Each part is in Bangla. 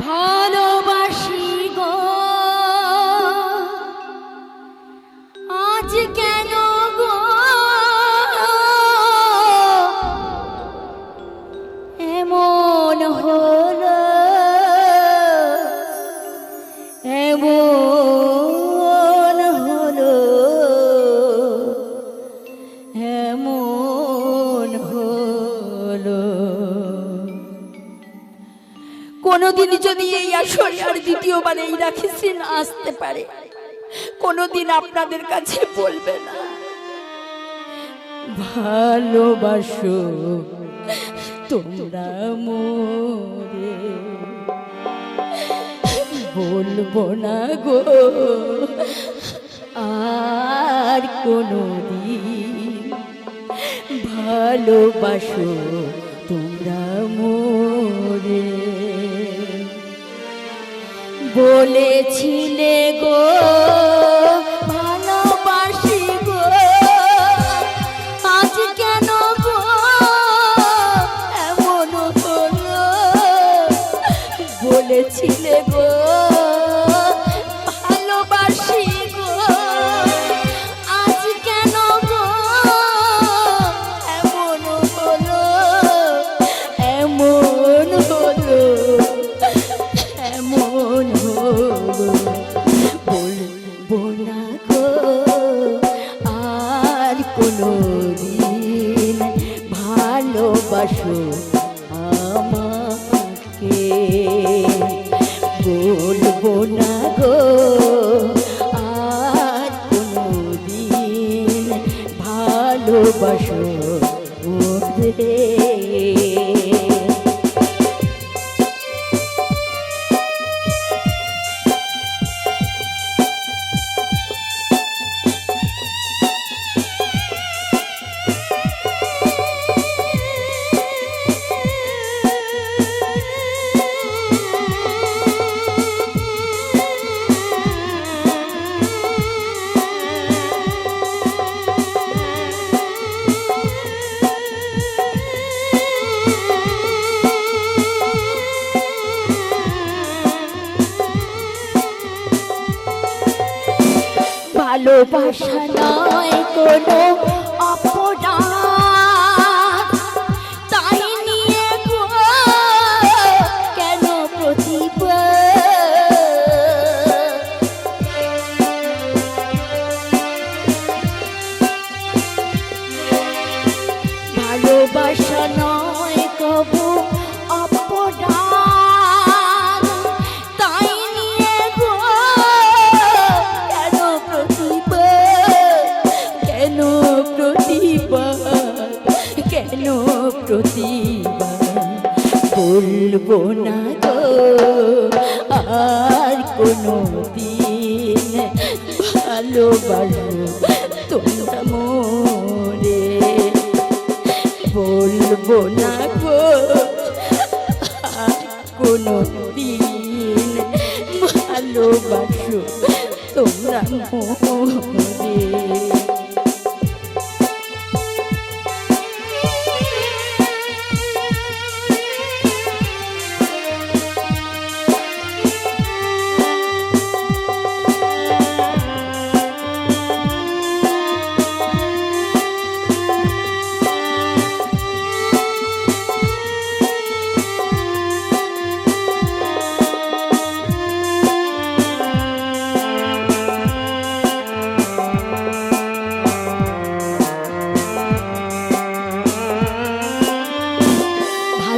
ভালোবাসি কোনোদিন যদি এই আসরে আর দ্বিতীয়বার এই রাখিসি না আসতে পারে। কোনোদিন আপনাদের কাছে বলবে না। ভালোবাসো তোমরা মোরে। বলব না গো, আর কোনোদিন। ভালোবাসো তোমরা মোরে। বলেছিলে গো কোনো দিন ভালোবাসো আমাকে। বলব না গো আর কোনো দিন ভালোবাসো ওরে ভালোবাসা নয় কোনো বলব আর কোনো দিন ভালোবাসো তোমরা মোরে বলব না গো, আর কোনো দিন ভালোবাসো তোমরা মোরে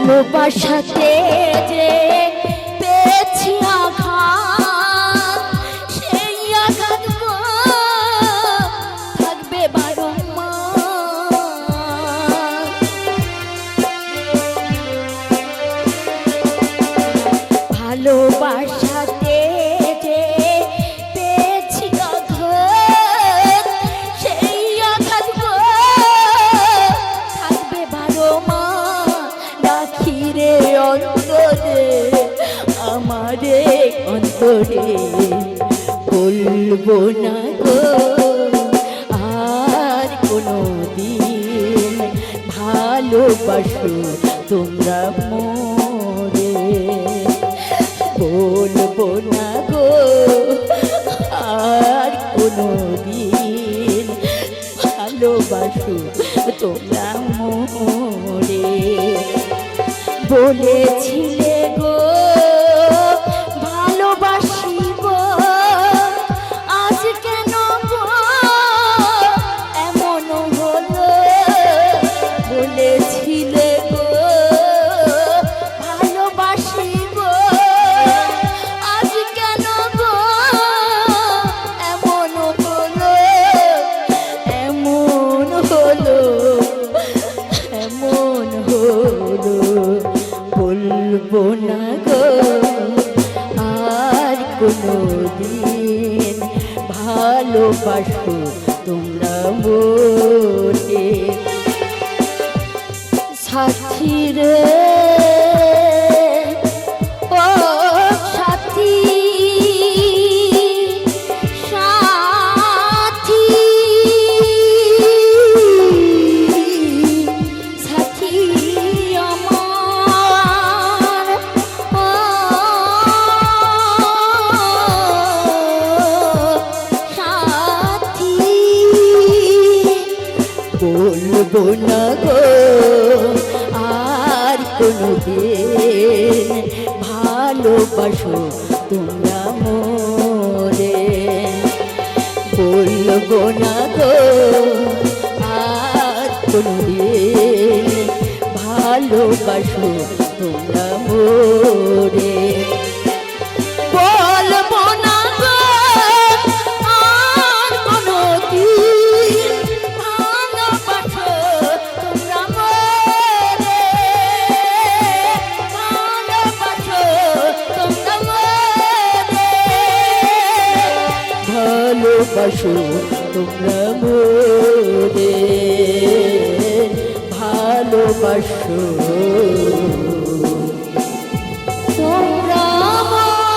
ভালোবাসাতে যে পেয়েছি আঘাত। সেই আঘাত থাকবে বারো ভালোবাসাতে অন্তরে বলব না গো, আর কোনো দিন ভালোবাসো তোমরা মোরে। বলব না গো, আর কোনো দিন ভালোবাসো তোমরা মোরে। বলেছিলে গো বলব না গো আর কোনো দিন। ভালোবাসো তোমরা মোটে। সাক্ষী রে। বলব না গো। আর কোনো ভালোবাসো তোমরা মোরে। বলব না গো, আর কোনো ভালোবাসো তোমরা মোরে। ভালোবাসো তোমরা মোরে ভালোবাসো। তোমরা মোরে।